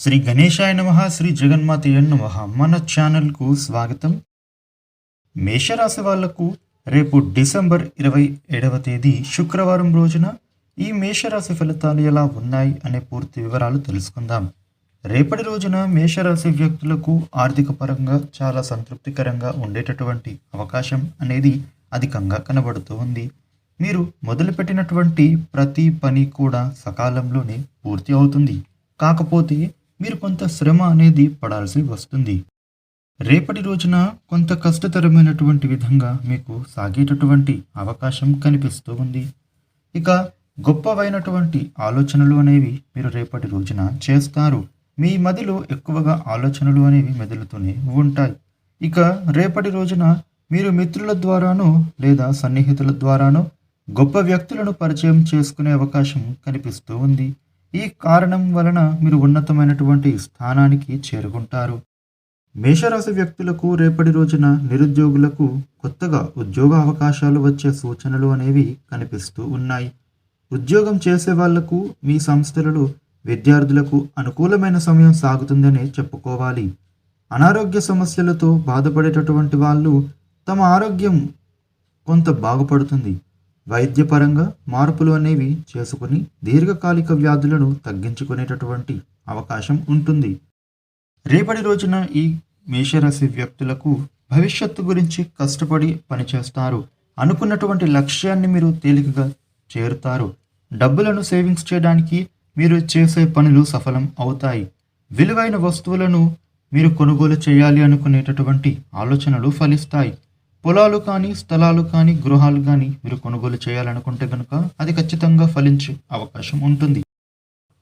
శ్రీ గణేశాయ నమ శ్రీ జగన్మాతయ్య నమ. మన ఛానల్కు స్వాగతం. మేషరాశి వాళ్ళకు రేపు డిసెంబర్ ఇరవై ఏడవ తేదీ శుక్రవారం రోజున ఈ మేషరాశి ఫలితాలు ఎలా ఉన్నాయి అనే పూర్తి వివరాలు తెలుసుకుందాం. రేపటి రోజున మేషరాశి వ్యక్తులకు ఆర్థిక పరంగా చాలా సంతృప్తికరంగా ఉండేటటువంటి అవకాశం అనేది అధికంగా కనబడుతూ ఉంది. మీరు మొదలుపెట్టినటువంటి ప్రతి పని కూడా సకాలంలోనే పూర్తి అవుతుంది. కాకపోతే మీరు కొంత శ్రమ అనేది పడాల్సి వస్తుంది. రేపటి రోజున కొంత కష్టతరమైనటువంటి విధంగా మీకు సాగేటటువంటి అవకాశం కనిపిస్తూ ఉంది. ఇక గొప్పవైనటువంటి ఆలోచనలు అనేవి మీరు రేపటి రోజున చేస్తారు. మీ మదిలో ఎక్కువగా ఆలోచనలు అనేవి మెదులుతూనే ఉంటాయి. ఇక రేపటి రోజున మీరు మిత్రుల ద్వారానో లేదా సన్నిహితుల ద్వారానో గొప్ప వ్యక్తులను పరిచయం చేసుకునే అవకాశం కనిపిస్తూ ఉంది. ఈ కారణం వలన మీరు ఉన్నతమైనటువంటి స్థానానికి చేరుకుంటారు. మేషరాశి వ్యక్తులకు రేపటి రోజున నిరుద్యోగులకు కొత్తగా ఉద్యోగ అవకాశాలు వచ్చే సూచనలు అనేవి కనిపిస్తూ ఉన్నాయి. ఉద్యోగం చేసే వాళ్ళకు మీ సంస్థలలో విద్యార్థులకు అనుకూలమైన సమయం సాగుతుందనే చెప్పుకోవాలి. అనారోగ్య సమస్యలతో బాధపడేటటువంటి వాళ్ళు తమ ఆరోగ్యం కొంత బాగుపడుతుంది. వైద్యపరంగా మార్పులు అనేవి చేసుకుని దీర్ఘకాలిక వ్యాధులను తగ్గించుకునేటటువంటి అవకాశం ఉంటుంది. రేపటి రోజున ఈ మేషరాశి వ్యక్తులకు భవిష్యత్తు గురించి కష్టపడి పనిచేస్తారు అనుకున్నటువంటి లక్ష్యాన్ని మీరు తేలికగా చేరుతారు. డబ్బులను సేవింగ్స్ చేయడానికి మీరు చేసే పనులు సఫలం అవుతాయి. విలువైన వస్తువులను మీరు కొనుగోలు చేయాలి అనుకునేటటువంటి ఆలోచనలు ఫలిస్తాయి. పొలాలు కానీ స్థలాలు కానీ గృహాలు కానీ మీరు కొనుగోలు చేయాలనుకుంటే కనుక అది ఖచ్చితంగా ఫలించే అవకాశం ఉంటుంది.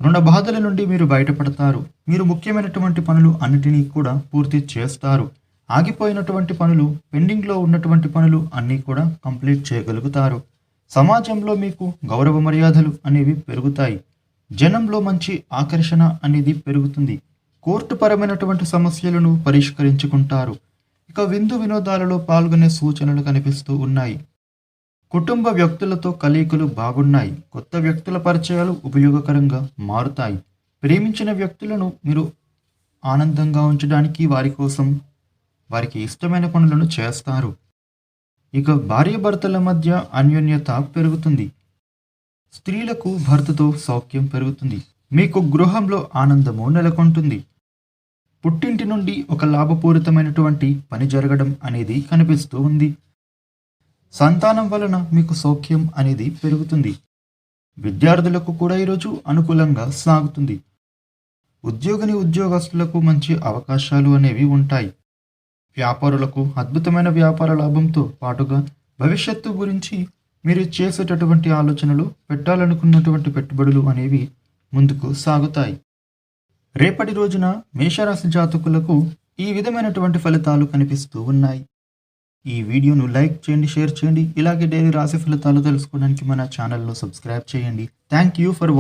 రుణ బాధల నుండి మీరు బయటపడతారు. మీరు ముఖ్యమైనటువంటి పనులు అన్నిటినీ కూడా పూర్తి చేస్తారు. ఆగిపోయినటువంటి పనులు పెండింగ్లో ఉన్నటువంటి పనులు అన్నీ కూడా కంప్లీట్ చేయగలుగుతారు. సమాజంలో మీకు గౌరవ మర్యాదలు అనేవి పెరుగుతాయి. జనంలో మంచి ఆకర్షణ అనేది పెరుగుతుంది. కోర్టు పరమైనటువంటి సమస్యలను పరిష్కరించుకుంటారు. ఇక విందు వినోదాలలో పాల్గొనే సూచనలు కనిపిస్తూ ఉన్నాయి. కుటుంబ వ్యక్తులతో కలయికలు బాగున్నాయి. కొత్త వ్యక్తుల పరిచయాలు ఉపయోగకరంగా మారుతాయి. ప్రేమించిన వ్యక్తులను మీరు ఆనందంగా ఉంచడానికి వారి కోసం వారికి ఇష్టమైన పనులను చేస్తారు. ఇక భార్యాభర్తల మధ్య అన్యోన్యత పెరుగుతుంది. స్త్రీలకు భర్తతో సౌఖ్యం పెరుగుతుంది. మీకు గృహంలో ఆనందము నెలకొంటుంది. పుట్టింటి నుండి ఒక లాభపూరితమైనటువంటి పని జరగడం అనేది కనిపిస్తూ ఉంది. సంతానం వలన మీకు సౌఖ్యం అనేది పెరుగుతుంది. విద్యార్థులకు కూడా ఈరోజు అనుకూలంగా సాగుతుంది. ఉద్యోగిని ఉద్యోగస్తులకు మంచి అవకాశాలు అనేవి ఉంటాయి. వ్యాపారులకు అద్భుతమైన వ్యాపార లాభంతో పాటుగా భవిష్యత్తు గురించి మీరు చేసేటటువంటి ఆలోచనలు పెట్టాలనుకున్నటువంటి పెట్టుబడులు అనేవి ముందుకు సాగుతాయి. రేపటి రోజున మేషరాశి జాతకులకు ఈ విధమైనటువంటి ఫలితాలు కనిపిస్తూ ఉన్నాయి. ఈ వీడియోను లైక్ చేయండి షేర్ చేయండి. ఇలాగే డైలీ రాశి ఫలితాలు తెలుసుకోవడానికి మన ఛానల్ను సబ్స్క్రైబ్ చేయండి. Thank you for